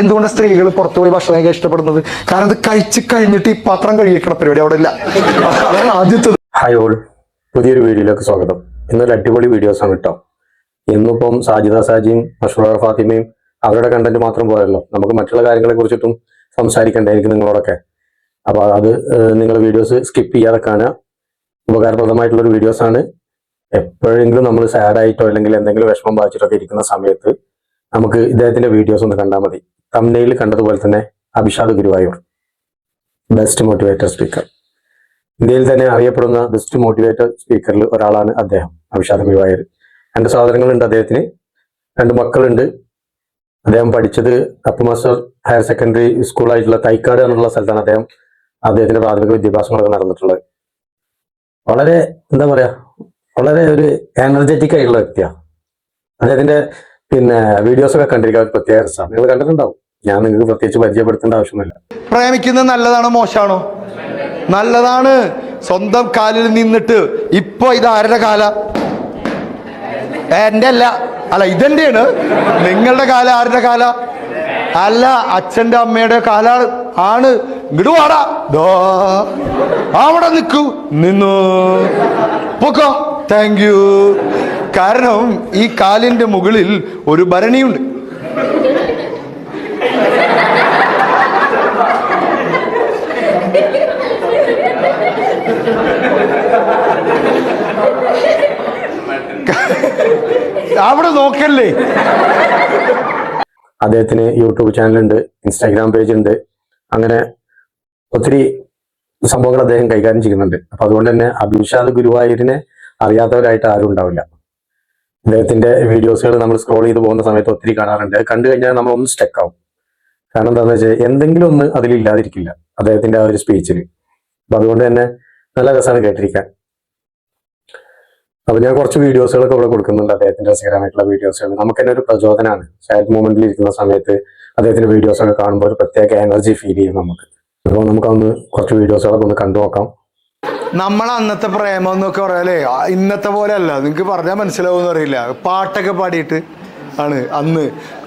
എന്തുകൊണ്ട് സ്ത്രീകൾ പുറത്തു പോയി ഭക്ഷണം കഴിക്കാൻ ഇഷ്ടപ്പെടുന്നത്? കാരണം അത് കഴിച്ച് കഴിഞ്ഞിട്ട് ഈ പാത്രം കഴുകിക്കണ പരിപാടി അവിടെ ഇല്ല. അതാണ് ആദ്യത്തെ ഹായ് ഓൾ പുതിയൊരു വീഡിയോയിലേക്ക് സ്വാഗതം. ഇന്നൊരു അടിപൊളി വീഡിയോസ് ആണ് കേട്ടോ. ഇന്നിപ്പം സാജിദ സാജിയും മഷൂർ ഫാത്തിമയും അവരുടെ കണ്ടന്റ് മാത്രം പോയല്ലോ നമുക്ക് മറ്റുള്ള കാര്യങ്ങളെ കുറിച്ചിട്ടും സംസാരിക്കണ്ടായിരിക്കും നിങ്ങളോടൊക്കെ. അപ്പൊ അത് നിങ്ങൾ വീഡിയോസ് സ്കിപ്പ് ചെയ്യാതെ കാണുക. ഉപകാരപ്രദമായിട്ടുള്ള ഒരു വീഡിയോസ് ആണ്. എപ്പോഴെങ്കിലും നമ്മൾ സാഡ് ആയിട്ടോ അല്ലെങ്കിൽ എന്തെങ്കിലും വിഷമം ബാധിച്ചിട്ടൊക്കെ ഇരിക്കുന്ന സമയത്ത് നമുക്ക് ഇദ്ദേഹത്തിന്റെ വീഡിയോസ് ഒന്ന് കണ്ടാൽ മതി. തമ്നയിൽ കണ്ടതുപോലെ തന്നെ Abhishad Guruvayur best motivator speaker ഇന്ത്യയിൽ തന്നെ അറിയപ്പെടുന്ന ബെസ്റ്റ് മോട്ടിവേറ്റർ സ്പീക്കറിൽ ഒരാളാണ് അദ്ദേഹം അഭിഷാദ് ഗുരുവായൂർ. രണ്ട് സഹോദരങ്ങളുണ്ട് അദ്ദേഹത്തിന് രണ്ട് മക്കളുണ്ട്. അദ്ദേഹം പഠിച്ചത് അപ്പ് മാസ്റ്റർ ഹയർ സെക്കൻഡറി സ്കൂളായിട്ടുള്ള തൈക്കാട് എന്നുള്ള സ്ഥലത്താണ് അദ്ദേഹം അദ്ദേഹത്തിന്റെ പ്രാഥമിക വിദ്യാഭ്യാസങ്ങളൊക്കെ നടന്നിട്ടുള്ളത്. വളരെ എന്താ പറയാ വളരെ ഒരു എനർജറ്റിക് ആയിട്ടുള്ള വ്യക്തിയാണ്. അദ്ദേഹത്തിന്റെ പിന്നെ വീഡിയോസ് ഒക്കെ കണ്ടിരിക്കാൻ പ്രത്യേക രസമാണ് നിങ്ങൾ കണ്ടിട്ടുണ്ടാവും. ഞാൻ നിങ്ങൾക്ക് പ്രത്യേകിച്ച് പരിചയപ്പെടുത്തേണ്ട ആവശ്യമൊന്നുമില്ല. പ്രേമിക്കുന്നത് നല്ലതാണോ മോശമാണോ? നല്ലതാണ്. സ്വന്തം കാലിൽ നിന്നിട്ട് ഇപ്പൊ ഇത് ആരുടെ കാല? എന്റെ അല്ല. അല്ല ഇതെന്റെയാണ്? നിങ്ങളുടെ കാല ആരുടെ കാല? അല്ല അച്ഛന്റെ അമ്മയുടെ കാല ആണ്. ഇങ്ങോട്ട് വാടാ. അവിടെ നിൽക്കൂ. നിന്നു. പൊക്കോ. താങ്ക് യു കാരണം ഈ കാലിന്റെ മുകളിൽ ഒരു ഭരണിയുണ്ട്. അവിടെ നോക്കല്ലേ? അദ്ദേഹത്തിന് യൂട്യൂബ് ചാനലുണ്ട് ഇൻസ്റ്റാഗ്രാം പേജ് ഉണ്ട് അങ്ങനെ ഒത്തിരി സംഭവങ്ങൾ അദ്ദേഹം കൈകാര്യം ചെയ്യുന്നുണ്ട്. അപ്പൊ അതുകൊണ്ട് തന്നെ അഭിഷാദ് ഗുരുവായൂരിനെ അറിയാത്തവരായിട്ട് ആരും ഉണ്ടാവില്ല. അദ്ദേഹത്തിന്റെ വീഡിയോസുകൾ നമ്മൾ സ്ക്രോൾ ചെയ്ത് പോകുന്ന സമയത്ത് ഒത്തിരി കാണാറുണ്ട്. കണ്ടു കഴിഞ്ഞാൽ നമ്മൾ ഒന്ന് സ്റ്റക്ക് ആവും. കാരണം എന്താണെന്ന് വെച്ചാൽ എന്തെങ്കിലും ഒന്ന് അതിലില്ലാതിരിക്കില്ല അദ്ദേഹത്തിന്റെ ആ ഒരു സ്പീച്ചിൽ അപ്പൊ അതുകൊണ്ട് തന്നെ നല്ല രസമാണ് കേട്ടിരിക്കാൻ. അപ്പൊ ഞാൻ കുറച്ച് വീഡിയോസുകളൊക്കെ ഇവിടെ കൊടുക്കുന്നുണ്ട് അദ്ദേഹത്തിന്റെ രസകരമായിട്ടുള്ള വീഡിയോസുകൾ. നമുക്ക് തന്നെ ഒരു പ്രചോദനമാണ് സാഡ് മൂമെന്റിൽ ഇരിക്കുന്ന സമയത്ത് അദ്ദേഹത്തിന്റെ വീഡിയോസൊക്കെ കാണുമ്പോൾ ഒരു പ്രത്യേക എനർജി ഫീൽ ചെയ്യും നമുക്ക്. അപ്പോൾ നമുക്കൊന്ന് കുറച്ച് വീഡിയോസുകളൊക്കെ ഒന്ന് കണ്ടു നോക്കാം. നമ്മൾ അന്നത്തെ പ്രേമം എന്നൊക്കെ പറയാലേ ഇന്നത്തെ പോലെ അല്ല നിങ്ങൾക്ക് പറഞ്ഞാൽ മനസ്സിലാവുമെന്ന് അറിയില്ല. പാട്ടൊക്കെ പാടിയിട്ട് ആണ്. അന്ന്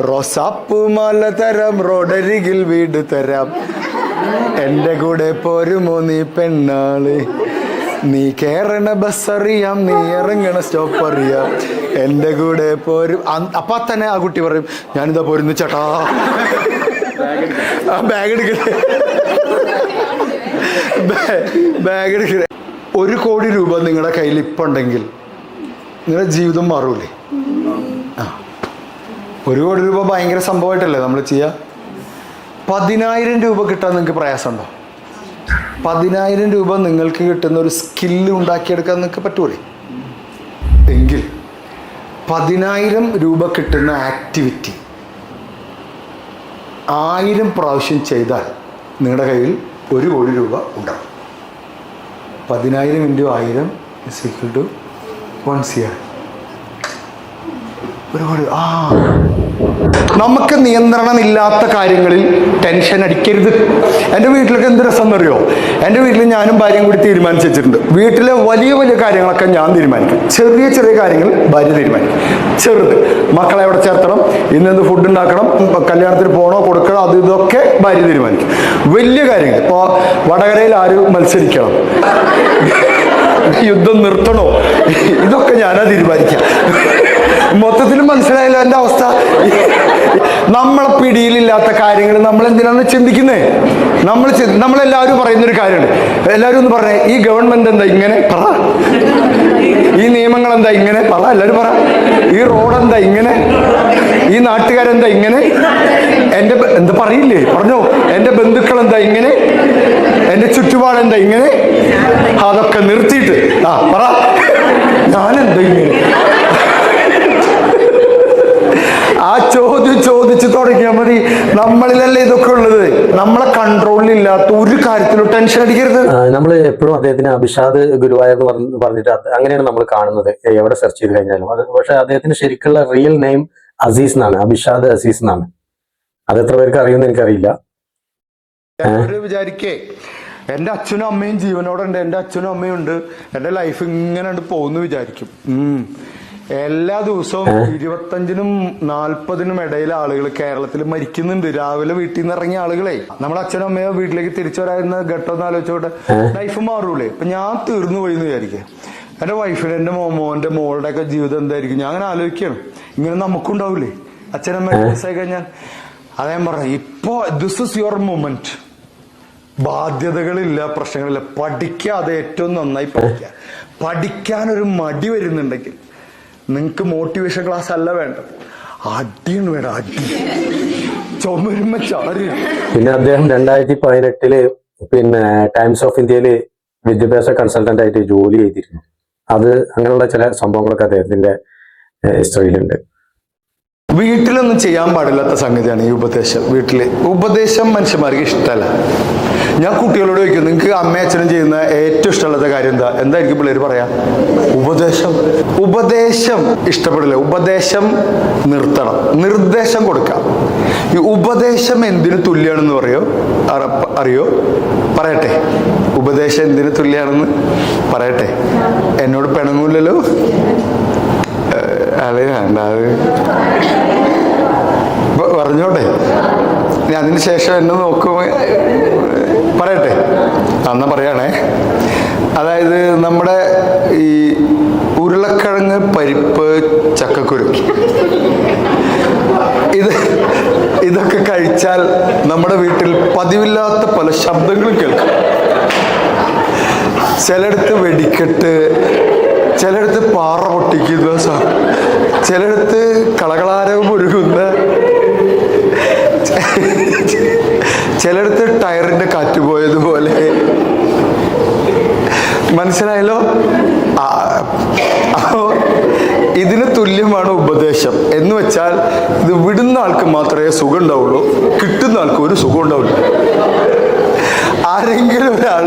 റോസാപ്പൂ മല തരാം റോഡരികിൽ വീട് തരാം. എന്റെ കൂടെ പോരുമോ നീ പെണ്ണാൾ? നീ കേറണ ബസ് അറിയാം നീ ഇറങ്ങണ സ്റ്റോപ്പ് അറിയാം. എന്റെ കൂടെ പോരും അപ്പൊ തന്നെ ആ കുട്ടി പറയും ഞാനിതാ പോരുന്നു ചേട്ടാ. ആ ബാഗ് എടുക്കട്ടെ ബാഗ് എടുക്കണേ ഒരു കോടി രൂപ നിങ്ങളുടെ കയ്യിൽ ഇപ്പം ഉണ്ടെങ്കിൽ നിങ്ങളുടെ ജീവിതം മാറൂലേ? ആ. ഒരു കോടി രൂപ ഭയങ്കര സംഭവമായിട്ടല്ലേ നമ്മൾ ചെയ്യുക പതിനായിരം രൂപ കിട്ടാൻ നിങ്ങൾക്ക് പ്രയാസമുണ്ടോ? പതിനായിരം രൂപ നിങ്ങൾക്ക് കിട്ടുന്ന ഒരു സ്കില്ല് ഉണ്ടാക്കിയെടുക്കാൻ നിങ്ങൾക്ക് പറ്റൂലേ? എങ്കിൽ പതിനായിരം രൂപ കിട്ടുന്ന ആക്ടിവിറ്റി ആയിരം പ്രാവശ്യം ചെയ്താൽ നിങ്ങളുടെ കയ്യിൽ ഒരു കോടി രൂപ ഉണ്ടാവും. പതിനായിരം ഇന്റു ആയിരം is equal to one C R ഒരു കോടി ആ. നമുക്ക് നിയന്ത്രണമില്ലാത്ത കാര്യങ്ങളിൽ ടെൻഷൻ അടിക്കരുത്. എന്റെ വീട്ടിലൊക്കെ എന്ത് രസം എന്നറിയോ എന്റെ വീട്ടിൽ ഞാനും ഭാര്യയും കൂടി തീരുമാനിച്ച് വെച്ചിട്ടുണ്ട്. വീട്ടിലെ വലിയ വലിയ കാര്യങ്ങളൊക്കെ ഞാൻ തീരുമാനിക്കും. ചെറിയ ചെറിയ കാര്യങ്ങൾ ഭാര്യ തീരുമാനിക്കും. ചെറുത്. മക്കളെ എവിടെ ചേർത്തണം? ഇന്നെന്ത് ഫുഡ് ഉണ്ടാക്കണം? കല്യാണത്തിന് പോകണോ കൊടുക്കണോ? അത് ഇതൊക്കെ ഭാര്യ തീരുമാനിക്കും. വലിയ കാര്യങ്ങൾ. ഇപ്പോൾ വടകരയിൽ ആര് മത്സരിക്കണം? യുദ്ധം നിർത്തണോ? ഇതൊക്കെ ഞാനാ തീരുമാനിക്കാം മൊത്തത്തിൽ മനസ്സിലായല്ലോ എന്റെ അവസ്ഥ. നമ്മളെ പിടിയിലില്ലാത്ത കാര്യങ്ങൾ നമ്മൾ എന്തിനാണ് ചിന്തിക്കുന്നേ? നമ്മൾ നമ്മളെല്ലാവരും പറയുന്നൊരു കാര്യമാണ്. എല്ലാവരും ഒന്ന് പറഞ്ഞേ ഈ ഗവൺമെന്റ് എന്താ ഇങ്ങനെ പറ? ഈ നിയമങ്ങൾ എന്താ ഇങ്ങനെ പറ? എല്ലാവരും പറ. ഈ റോഡ് എന്താ ഇങ്ങനെ? ഈ നാട്ടുകാരെന്താ ഇങ്ങനെ? എന്റെ ബ- എന്താ പറയില്ലേ? പറഞ്ഞോ. എന്റെ ബന്ധുക്കൾ എന്താ ഇങ്ങനെ? എന്റെ ചുറ്റുപാടെന്താ ഇങ്ങനെ? അതൊക്കെ നിർത്തിയിട്ട്. ആ പറ ഞാനെന്താ ഇങ്ങനെ ആ ചോദ്യം ചോദിച്ചു തുടങ്ങിയാൽ മതി. നമ്മളിലല്ലേ ഇതൊക്കെ ഉള്ളത്? നമ്മളെ കൺട്രോളിലില്ലാത്ത ഒരു കാര്യത്തിലും ടെൻഷൻ അടിക്കരുത്. നമ്മൾ എപ്പോഴും അദ്ദേഹത്തിന് അഭിഷാദ് ഗുരുവായ എന്ന് പറഞ്ഞ് പറഞ്ഞിട്ട് അങ്ങനെയാണ് നമ്മൾ കാണുന്നത്. എവിടെ സെർച്ച് ചെയ്ത് കഴിഞ്ഞാലും. അത് പക്ഷെ അദ്ദേഹത്തിന് ശരിക്കുള്ള റിയൽ നെയിം അസീസ് എന്നാണ്. അഭിഷാദ് അസീസ് എന്നാണ്. അത് എത്ര പേർക്ക് അറിയുമെന്ന് എനിക്കറിയില്ല. വിചാരിക്കേ. എന്റെ അച്ഛനും അമ്മയും ജീവനോടെ ഉണ്ട് എന്റെ അച്ഛനും അമ്മയും ഉണ്ട്. എന്റെ ലൈഫ് ഇങ്ങനെ ഉണ്ട് പോകുന്നു വിചാരിക്കും. എല്ലാ ദിവസവും ഇരുപത്തഞ്ചിനും നാൽപ്പതിനും ഇടയിൽ ആളുകൾ കേരളത്തിൽ മരിക്കുന്നുണ്ട്. രാവിലെ വീട്ടിൽ നിന്ന് ഇറങ്ങിയ ആളുകളെ. നമ്മുടെ അച്ഛനും അമ്മയോ വീട്ടിലേക്ക് തിരിച്ചു വരാവുന്ന ഘട്ടം ഒന്ന് ആലോചിച്ചോട്ടെ. ലൈഫ് മാറൂലേ. അപ്പൊ ഞാൻ തീർന്നു പോയി എന്ന് വിചാരിക്കുക എന്റെ വൈഫിന് എന്റെ മോമോന്റെ മോളുടെ ഒക്കെ ജീവിതം എന്തായിരിക്കും? ഞാൻ അങ്ങനെ ആലോചിക്കണം ഇങ്ങനെ നമുക്കുണ്ടാവൂലേ അച്ഛനമ്മ ആയി കഴിഞ്ഞാൽ. അതേ പറഞ്ഞു ഇപ്പോ ദിസ് ഇസ് യുവർ മൊമെന്റ് ബാധ്യതകളില്ല പ്രശ്നങ്ങളില്ല. പഠിക്കാതെ ഏറ്റവും നന്നായി പഠിക്കുക. പഠിക്കാൻ ഒരു മടി വരുന്നുണ്ടെങ്കിൽ നിങ്ങൾക്ക് മോട്ടിവേഷൻ ക്ലാസ് അല്ല വേണ്ട അടിയാണ് വേണ്ട അടി. ചുമരുമ ചാരി പിന്നെ അദ്ദേഹം രണ്ടായിരത്തി പതിനെട്ടിൽ പിന്നെ ടൈംസ് ഓഫ് ഇന്ത്യയിൽ വിദ്യാഭ്യാസ കൺസൾട്ടന്റ് ആയിട്ട് ജോലി ചെയ്തിരുന്നു. അത് അങ്ങനെയുള്ള ചില സംഭവങ്ങളൊക്കെ അദ്ദേഹത്തിന്റെ ഹിസ്റ്ററിയിലുണ്ട്. വീട്ടിലൊന്നും ചെയ്യാൻ പാടില്ലാത്ത സംഗതിയാണ് ഈ ഉപദേശം. വീട്ടിൽ ഉപദേശം മനുഷ്യന്മാർക്ക് ഇഷ്ടമല്ല. ഞാൻ കുട്ടികളോട് ചോദിക്കും നിങ്ങൾക്ക് അമ്മയച്ഛനും ചെയ്യുന്ന ഏറ്റവും ഇഷ്ടമുള്ളത് കാര്യം എന്താ? എന്തായിരിക്കും പിള്ളേർ പറയാ? ഉപദേശം. ഉപദേശം ഇഷ്ടപ്പെടില്ല. ഉപദേശം നിർത്തണം. നിർദ്ദേശം കൊടുക്കാം. ഈ ഉപദേശം എന്തിനു തുല്യാണെന്ന് പറയോ? അറ- അറിയോ? പറയട്ടെ. ഉപദേശം എന്തിനു തുല്യാണെന്ന് പറയട്ടെ. എന്നോട് പെണങ്ങൂല്ലോ അതെ വേണ്ട അത്? പറഞ്ഞോട്ടെ. അതിന് ശേഷം എന്നെ നോക്കുമ്പോ അന്ന പറയണേ. അതായത് നമ്മുടെ ഈ ഉരുളക്കിഴങ്ങ് പരിപ്പ് ചക്കക്കുരു ഇത് ഇതൊക്കെ കഴിച്ചാൽ നമ്മുടെ വീട്ടിൽ പതിവില്ലാത്ത പല ശബ്ദങ്ങളും കേൾക്കും. ചിലയിടത്ത് വെടിക്കെട്ട് ചിലയിടത്ത് പാറ പൊട്ടിക്കുന്ന ചിലടത്ത് കളകളാരവും ഒരുങ്ങുന്ന ചിലയിടത്ത് ടയറിന്റെ കാറ്റ് പോയതുപോലെ മനസ്സിലായല്ലോ ആ, അപ്പോ ഇതിന് തുല്യമാണ് ഉപദേശം എന്ന് വെച്ചാൽ ഇത് വിടുന്ന ആൾക്ക് മാത്രമേ സുഖം ഉണ്ടാവുള്ളൂ കിട്ടുന്ന ആൾക്ക് ഒരു സുഖം ഉണ്ടാവില്ല. ആരെങ്കിലും ഒരാൾ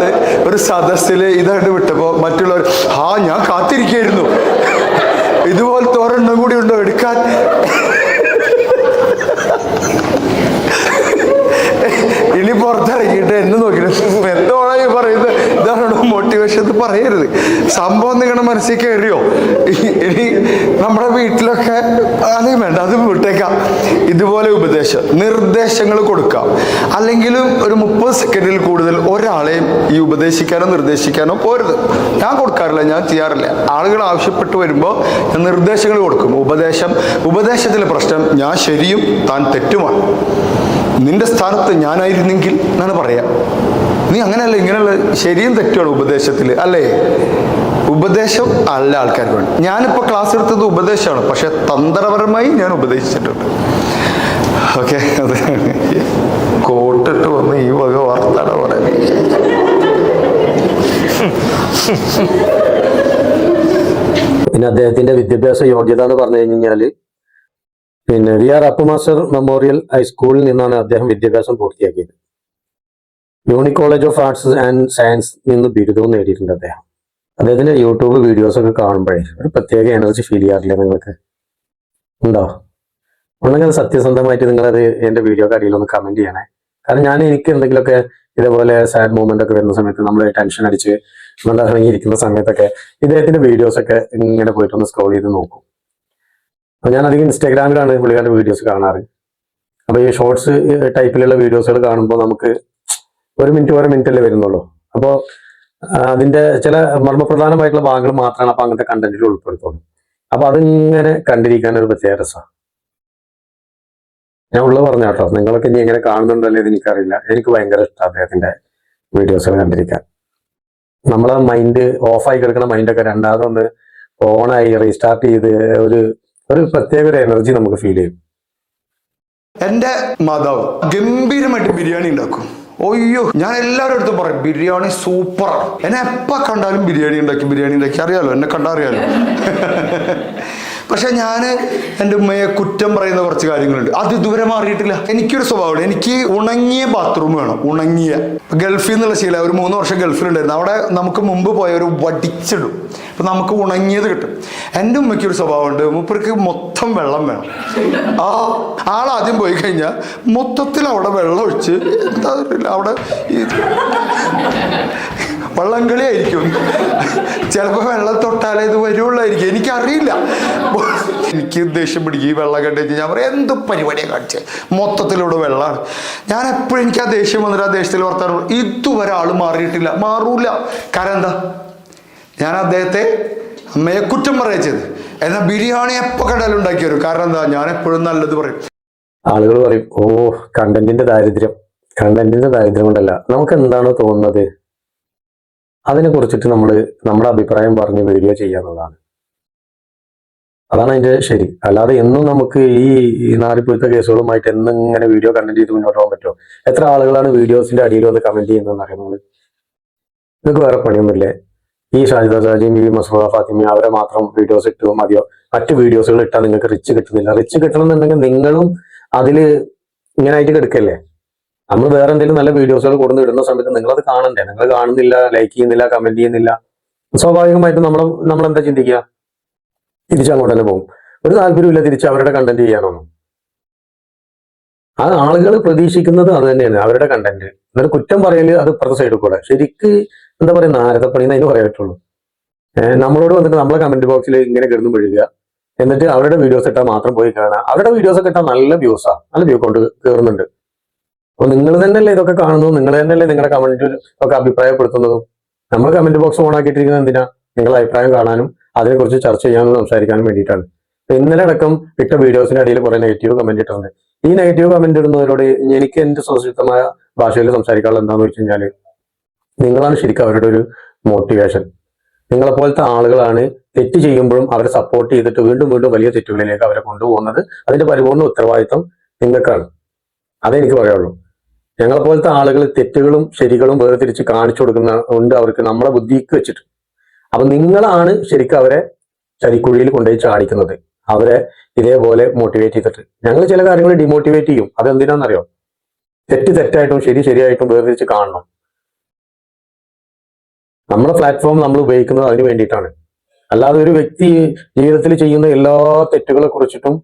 ഒരു സദസ്സിൽ ഇതായിട്ട് വിട്ടപ്പോ മറ്റുള്ളവർ ആ ഞാൻ കാത്തിരിക്കായിരുന്നു. ഇതുപോലത്തെ ഒരെണ്ണം കൂടി ഉണ്ടോ എടുക്കാൻ? ഇനി പുറത്തിറങ്ങിയിട്ട് എന്നെ നോക്കി എന്തോളായി പറയുന്നത്? ഇതാണ് മോട്ടിവേഷൻ പറയരുത്. സംഭവം നിങ്ങളുടെ മനസ്സിൽ കയറിയോ ഇനി നമ്മുടെ വീട്ടിലൊക്കെ അതേ വേണ്ട അത് വിട്ടേക്കാം. ഇതുപോലെ ഉപദേശം നിർദ്ദേശങ്ങൾ കൊടുക്കാം. അല്ലെങ്കിലും ഒരു മുപ്പത് സെക്കൻഡിൽ കൂടുതൽ ഒരാളെയും ഈ ഉപദേശിക്കാനോ നിർദ്ദേശിക്കാനോ പോരുത്. ഞാൻ കൊടുക്കാറില്ല ഞാൻ ചെയ്യാറില്ല. ആളുകൾ ആവശ്യപ്പെട്ട് വരുമ്പോൾ ഞാൻ നിർദ്ദേശങ്ങൾ കൊടുക്കും. ഉപദേശം ഉപദേശത്തിലെ പ്രശ്നം ഞാൻ ശരിയും താൻ തെറ്റുമാണ്. നിന്റെ സ്ഥാനത്ത് ഞാനായിരുന്നെങ്കിൽ എന്നാണ് പറയാം. നീ അങ്ങനെയല്ല ഇങ്ങനെയുള്ള ശരിയും തെറ്റുമാണ് ഉപദേശത്തിൽ അല്ലേ? ഉപദേശം അല്ല ആൾക്കാർക്ക് വേണ്ടി ഞാനിപ്പോൾ ക്ലാസ് എടുത്തത് ഉപദേശമാണ്. പക്ഷെ തന്ത്രപരമായി ഞാൻ ഉപദേശിച്ചിട്ടുണ്ട്. ഓക്കെ അതെ. കോട്ടിട്ട് വന്ന് ഈ വക വാർത്താണ് പറയുന്നത് പിന്നെ അദ്ദേഹത്തിന്റെ വിദ്യാഭ്യാസ യോഗ്യത എന്ന് പറഞ്ഞു കഴിഞ്ഞാൽ പിന്നെ വി ആർ അപ്പമാസ്റ്റർ മെമ്മോറിയൽ ഹൈസ്കൂളിൽ നിന്നാണ് അദ്ദേഹം വിദ്യാഭ്യാസം പൂർത്തിയാക്കിയത്. Unique college of arts and science നിന്ന് ബിരുദവും നേടിയിട്ടുണ്ട് അദ്ദേഹം. അദ്ദേഹത്തിന്റെ യൂട്യൂബ് വീഡിയോസ് ഒക്കെ കാണുമ്പോഴേ ഒരു പ്രത്യേക എനർജി ഫീൽ ചെയ്യാറില്ലേ നിങ്ങൾക്ക്? ഉണ്ടോ? ഉണ്ടെങ്കിൽ അത് സത്യസന്ധമായിട്ട് നിങ്ങളത് എന്റെ വീഡിയോ ഒന്ന് കമന്റ് ചെയ്യണേ. കാരണം ഞാൻ എനിക്ക് എന്തെങ്കിലുമൊക്കെ ഇതേപോലെ സാഡ് മൂമെന്റ് ഒക്കെ വരുന്ന സമയത്ത് നമ്മൾ ടെൻഷൻ അടിച്ച് നമ്മൾ ഇറങ്ങിയിരിക്കുന്ന സമയത്തൊക്കെ ഇദ്ദേഹത്തിന്റെ വീഡിയോസ് ഒക്കെ ഇങ്ങനെ പോയിട്ട് ഒന്ന് സ്ക്രോൾ ചെയ്ത് നോക്കും. അപ്പൊ ഞാൻ അധികം ഇൻസ്റ്റാഗ്രാമിലാണ് പുള്ളിക്കാരുടെ വീഡിയോസ് കാണാറ്. അപ്പൊ ഈ ഷോർട്സ് ടൈപ്പിലുള്ള വീഡിയോസുകൾ കാണുമ്പോൾ നമുക്ക് ഒരു മിനിറ്റ് ഓരോ മിനിറ്റ് അല്ലേ വരുന്നുള്ളൂ. അപ്പോൾ അതിന്റെ ചില മർമ്മപ്രധാനമായിട്ടുള്ള ഭാഗങ്ങൾ മാത്രമാണ് അപ്പൊ അങ്ങനത്തെ കണ്ടന്റിൽ ഉൾപ്പെടുത്തുന്നത്. അപ്പൊ അതിങ്ങനെ കണ്ടിരിക്കാൻ ഒരു പ്രത്യേക രസമാണ് ഞാൻ ഉള്ളത് പറഞ്ഞ കേട്ടോ നിങ്ങളൊക്കെ ഇനി എങ്ങനെ കാണുന്നുണ്ടല്ലേ എന്ന് എനിക്കറിയില്ല. എനിക്ക് ഭയങ്കര ഇഷ്ടമാണ് അദ്ദേഹത്തിന്റെ വീഡിയോസ് കണ്ടിരിക്കാൻ. നമ്മളെ മൈൻഡ് ഓഫായി കിടക്കുന്ന മൈൻഡൊക്കെ രണ്ടാമതൊന്ന് ഓണായി റീസ്റ്റാർട്ട് ചെയ്ത് ഒരു ഒരു പ്രത്യേക ഒരു എനർജി നമുക്ക് ഫീൽ ചെയ്യും. എന്റെ മാതാവ് ഗംഭീരമായിട്ട് ബിരിയാണി ഉണ്ടാക്കും. ഒയ്യോ ഞാൻ എല്ലാവരുടെ അടുത്തും പറയും ബിരിയാണി സൂപ്പർ എന്നെ എപ്പോൾ കണ്ടാലും ബിരിയാണി ഉണ്ടാക്കി ബിരിയാണി ഉണ്ടാക്കി. അറിയാലോ എന്നെ കണ്ടാൽ അറിയാലോ. പക്ഷെ ഞാൻ എന്റെ ഉമ്മയെ കുറ്റം പറയുന്ന കുറച്ച് കാര്യങ്ങളുണ്ട്. അത് ഇതുവരെ മാറിയിട്ടില്ല. എനിക്കൊരു സ്വഭാവമുണ്ട്. എനിക്ക് ഉണങ്ങിയ ബാത്റൂം വേണം. ഉണങ്ങിയ. ഗൾഫിൽ നിന്നുള്ള ശീല. ഒരു മൂന്ന് വർഷം ഗൾഫിലുണ്ടായിരുന്നു. അവിടെ നമുക്ക് മുമ്പ് പോയ ഒരു വടിച്ചിടും. അപ്പം നമുക്ക് ഉണങ്ങിയത് കിട്ടും. എന്റെ ഉമ്മയ്ക്ക് ഒരു സ്വഭാവമുണ്ട്. മൂപ്പർക്ക് മൊത്തം വെള്ളം വേണം. ആ ആളാദ്യം പോയി കഴിഞ്ഞാൽ മൊത്തത്തിൽ അവിടെ വെള്ളം ഒഴിച്ച് എന്താ അവിടെ ഈ കളിയായിരിക്കും ചിലപ്പോൾ വെള്ളം തൊട്ടാലേ ഇത് വരുള്ളായിരിക്കും. എനിക്കറിയില്ല. എനിക്ക് ദേഷ്യം പിടിക്കും ഈ വെള്ളം കണ്ടു കഴിഞ്ഞാൽ ഞാൻ പറയും എന്ത് പരിപാടിയാണ് കാണിച്ചത് മൊത്തത്തിലൂടെ വെള്ളമാണ് ഞാൻ എപ്പോഴും എനിക്ക് ആ ദേഷ്യം വന്നിട്ട് ആ ദേഷ്യത്തിൽ വർത്താനം ഇതുവരെ ആൾ മാറിയിട്ടില്ല. മാറൂല. കാരണം എന്താ? ഞാൻ അദ്ദേഹത്തെ അമ്മയെ കുറ്റം പറയച്ചത് എന്നാൽ ബിരിയാണി എപ്പോൾ കണ്ടാലും ഉണ്ടാക്കി വരും. കാരണം എന്താ? ഞാൻ എപ്പോഴും നല്ലത് പറയും. ആളുകൾ പറയും ഓ കണ്ടന്റിന്റെ ദാരിദ്ര്യം. കണ്ടന്റിന്റെ ദാരിദ്ര്യം കൊണ്ടല്ല. നമുക്ക് എന്താണ് തോന്നുന്നത്? അതിനെ കുറിച്ചിട്ട് നമ്മൾ നമ്മുടെ അഭിപ്രായം പറഞ്ഞ് വീഡിയോ ചെയ്യാന്നുള്ളതാണ് അതാണ് അതിന്റെ ശരി. അല്ലാതെ എന്നും നമുക്ക് ഈ നാലിപ്പുഴത്തെ കേസുകളുമായിട്ട് എന്നും ഇങ്ങനെ വീഡിയോ കണ്ടന്റ് ചെയ്ത് മുന്നോട്ട് പോകാൻ പറ്റുമോ? എത്ര ആളുകളാണ് വീഡിയോസിന്റെ അടിയിൽ വന്ന് കമന്റ് ചെയ്യുന്നതെന്ന് അറിയുന്നത് നിങ്ങൾക്ക് വേറെ പണിയൊന്നുമില്ലേ? ഈ ഷാജിദ ഷാജിയും ഈ മസൂദ ഫാത്തിമയും അവരെ മാത്രം വീഡിയോസ് ഇട്ടു മതിയോ? മറ്റ് വീഡിയോസുകൾ ഇട്ടാൽ നിങ്ങൾക്ക് റിച്ച് കിട്ടുന്നില്ല. റിച്ച് കിട്ടണമെന്നുണ്ടെങ്കിൽ നിങ്ങളും അതിൽ ഇങ്ങനെ ആയിട്ട് കിടക്കല്ലേ? നമ്മൾ വേറെ എന്തെങ്കിലും നല്ല വീഡിയോസുകൾ കൊടുന്ന് ഇടുന്ന സമയത്ത് നിങ്ങൾ അത് കാണണ്ടേ? നിങ്ങൾ കാണുന്നില്ല ലൈക്ക് ചെയ്യുന്നില്ല കമന്റ് ചെയ്യുന്നില്ല. സ്വാഭാവികമായിട്ടും നമ്മൾ നമ്മൾ എന്താ ചിന്തിക്കുക? തിരിച്ചങ്ങോട്ട് തന്നെ പോകും. ഒരു താല്പര്യമില്ല തിരിച്ച് അവരുടെ കണ്ടന്റ് ചെയ്യാനൊന്നും. ആ ആളുകൾ പ്രതീക്ഷിക്കുന്നത് അത് തന്നെയാണ് അവരുടെ കണ്ടന്റ് എന്നിട്ട് കുറ്റം പറയൽ അത് ഇപ്പുറത്തെ സൈഡിൽ കൂടെ. ശരിക്ക് എന്താ പറയുക നാരദപ്പണി എന്ന് അതിന് പറയാൻ നമ്മളോട് വന്നിട്ട് നമ്മളെ കമന്റ് ബോക്സിൽ ഇങ്ങനെ കിടന്നു വീഴുക എന്നിട്ട് അവരുടെ വീഡിയോസ് ഇട്ടാൽ മാത്രം പോയി കാണാം അവരുടെ വീഡിയോസ് ഒക്കെ ഇട്ടാൽ നല്ല വ്യൂസാ നല്ല വ്യൂ കൊണ്ട് കയറുന്നുണ്ട് അപ്പൊ നിങ്ങൾ തന്നെയല്ലേ ഇതൊക്കെ കാണുന്നു നിങ്ങൾ തന്നെയല്ലേ നിങ്ങളുടെ കമന്റ് ഒക്കെ അഭിപ്രായപ്പെടുത്തുന്നതും? നമ്മൾ കമന്റ് ബോക്സ് ഓൺ ആക്കിയിട്ടിരിക്കുന്നത് എന്തിനാ? നിങ്ങളുടെ അഭിപ്രായം കാണാനും അതിനെക്കുറിച്ച് ചർച്ച ചെയ്യാനും സംസാരിക്കാനും വേണ്ടിയിട്ടാണ്. ഇന്നലെ അടക്കം ഇട്ട വീഡിയോസിന്റെ അടിയിൽ കുറെ നെഗറ്റീവ് കമന്റ് ഇട്ടിട്ടുണ്ട്. ഈ നെഗറ്റീവ് കമന്റ് ഇടുന്നവരോട് എനിക്ക് എന്റെ സുരക്ഷിതമായ ഭാഷയിൽ സംസാരിക്കാനുള്ള എന്താണെന്ന് വെച്ച് കഴിഞ്ഞാൽ നിങ്ങളാണ് ശരിക്കും അവരുടെ ഒരു മോട്ടിവേഷൻ നിങ്ങളെ പോലത്തെ ആളുകളാണ് തെറ്റ് ചെയ്യുമ്പോഴും അവരെ സപ്പോർട്ട് ചെയ്തിട്ട് വീണ്ടും വീണ്ടും വലിയ തെറ്റുകളിലേക്ക് അവരെ കൊണ്ടുപോകുന്നത്. അതിന്റെ പരിപൂർണ ഉത്തരവാദിത്വം നിങ്ങൾക്കാണ്. അതേ എനിക്ക് പറയുള്ളൂ ഞങ്ങളെ പോലത്തെ ആളുകൾ തെറ്റുകളും ശരികളും വേർതിരിച്ച് കാണിച്ചു കൊടുക്കുന്ന ഉണ്ട് അവർക്ക് നമ്മളെ ബുദ്ധിക്ക് വെച്ചിട്ട്. അപ്പൊ നിങ്ങളാണ് ശരിക്കും അവരെ ചരിക്കുഴിയിൽ കൊണ്ടുപോയി ചാടിക്കുന്നത്. അവരെ ഇതേപോലെ മോട്ടിവേറ്റ് ചെയ്തിട്ട്. ഞങ്ങൾ ചില കാര്യങ്ങൾ ഡിമോട്ടിവേറ്റ് ചെയ്യും. അതെന്തിനാണെന്നറിയോ? തെറ്റ് തെറ്റായിട്ടും ശരി ശരിയായിട്ടും വേർതിരിച്ച് കാണണം. നമ്മുടെ പ്ലാറ്റ്ഫോം നമ്മൾ ഉപയോഗിക്കുന്നത് അതിന് വേണ്ടിയിട്ടാണ്. അല്ലാതെ ഒരു വ്യക്തി ജീവിതത്തിൽ ചെയ്യുന്ന എല്ലാ തെറ്റുകളെ കുറിച്ചിട്ടും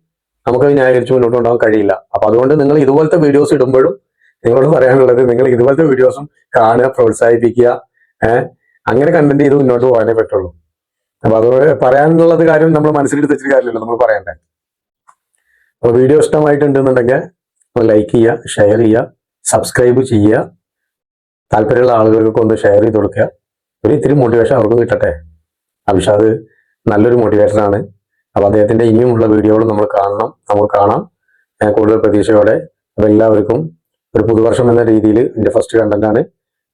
നമുക്ക് ന്യായീകരിച്ച് മുന്നോട്ട് കൊണ്ടുപോകാൻ കഴിയില്ല. അപ്പൊ അതുകൊണ്ട് നിങ്ങൾ ഇതുപോലത്തെ വീഡിയോസ് ഇടുമ്പോഴും നിങ്ങളോട് പറയാനുള്ളത് നിങ്ങൾ ഇതുപോലത്തെ വീഡിയോസും കാണുക പ്രോത്സാഹിപ്പിക്കുക അങ്ങനെ കണ്ടന്റ് ചെയ്ത് മുന്നോട്ട് പോകാനേ പറ്റുള്ളൂ. അപ്പൊ അത് പറയാനുള്ളത് കാര്യം നമ്മൾ മനസ്സിലെടുത്ത് വെച്ചിട്ട് കാര്യമില്ലല്ലോ നമ്മൾ പറയണ്ടേ. അപ്പൊ വീഡിയോ ഇഷ്ടമായിട്ടുണ്ടെന്നുണ്ടെങ്കിൽ ലൈക്ക് ചെയ്യുക ഷെയർ ചെയ്യുക സബ്സ്ക്രൈബ് ചെയ്യുക. താല്പര്യമുള്ള ആളുകൾക്ക് ഒന്ന് ഷെയർ ചെയ്ത് കൊടുക്കുക. ഒരു ഇത്തിരി മോട്ടിവേഷൻ അവർക്ക് കിട്ടട്ടെ. അഭിഷാദ് നല്ലൊരു മോട്ടിവേറ്ററാണ് അപ്പൊ അദ്ദേഹത്തിന്റെ ഇനിയുമുള്ള വീഡിയോകൾ നമ്മൾ കാണണം നമ്മൾ കാണാം. കൂടുതൽ പ്രതീക്ഷയോടെ. അപ്പൊ എല്ലാവർക്കും ഒരു പുതുവർഷം എന്ന രീതിയിൽ എന്റെ ഫസ്റ്റ് കണ്ടന്റാണ്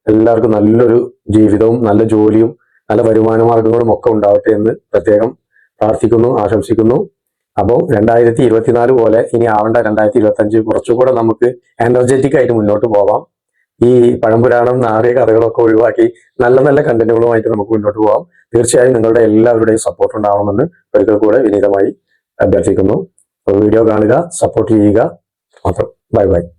എല്ലാവർക്കും നല്ലൊരു ജീവിതവും നല്ല ജോലിയും നല്ല വരുമാന മാർഗങ്ങളും ഒക്കെ ഉണ്ടാവട്ടെ എന്ന് പ്രത്യേകം പ്രാർത്ഥിക്കുന്നു ആശംസിക്കുന്നു. അപ്പോൾ രണ്ടായിരത്തി ഇരുപത്തിനാല് പോലെ ഇനി ആവേണ്ട രണ്ടായിരത്തി ഇരുപത്തി അഞ്ച് കുറച്ചുകൂടെ നമുക്ക് എനർജറ്റിക് ആയിട്ട് മുന്നോട്ട് പോവാം. ഈ പഴംപുരാണം നാറിയ കഥകളൊക്കെ ഒഴിവാക്കി നല്ല നല്ല കണ്ടന്റുകളുമായിട്ട് നമുക്ക് മുന്നോട്ട് പോവാം. തീർച്ചയായും നിങ്ങളുടെ എല്ലാവരുടെയും സപ്പോർട്ട് ഉണ്ടാവണമെന്ന് ഒരിക്കൽ കൂടെ വിനീതമായി അഭ്യർത്ഥിക്കുന്നു. വീഡിയോ കാണുക സപ്പോർട്ട് ചെയ്യുക. മാത്രം ബൈ ബൈ